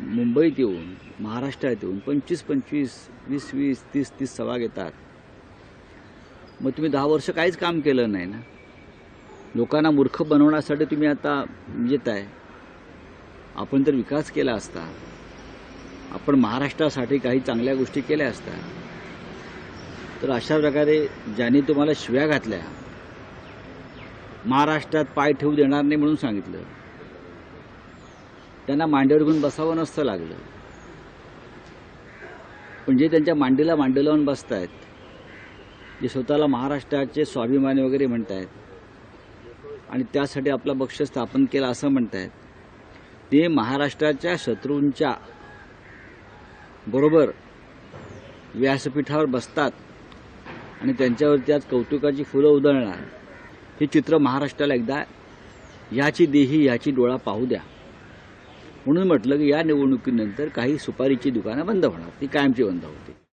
मुंबईत येऊन महाराष्ट्रात येऊन पंचवीस पंचवीस वीस वीस तीस तीस सभा घेतात. मग तुम्ही दहा वर्ष काहीच काम केलं नाही ना? लोकांना मूर्ख बनवण्यासाठी तुम्ही आता येत आहे आपण तर विकास केला असता. आपण महाराष्ट्रासाठी काही चांगल्या गोष्टी केल्या असतात तर अशा प्रकारे ज्यांनी तुम्हाला शिव्या घातल्या महाराष्ट्रात पाय ठेवू देणार नाही म्हणून सांगितलं. त्यांना मांडीवर घेऊन बसावं नसतं लागलं. पण जे त्यांच्या मांडीला मांडी लावून बसत आहेत जे स्वतःला महाराष्ट्राचे स्वाभिमानी वगैरे म्हणत आहेत आणि त्यासाठी आपला पक्ष स्थापन केला असं म्हणत आहेत ते महाराष्ट्राच्या शत्रूंच्या बरोबर व्यासपीठावर बसतात आणि त्यांच्यावरती आज कौतुकाची फुलं उधळणार. हे चित्र महाराष्ट्राला एकदा याची देही याची डोळा पाहू द्या. म्हणून म्हटलं की या निवडणुकीनंतर काही सुपारीची दुकानं बंद होणार ती कायमची बंद होती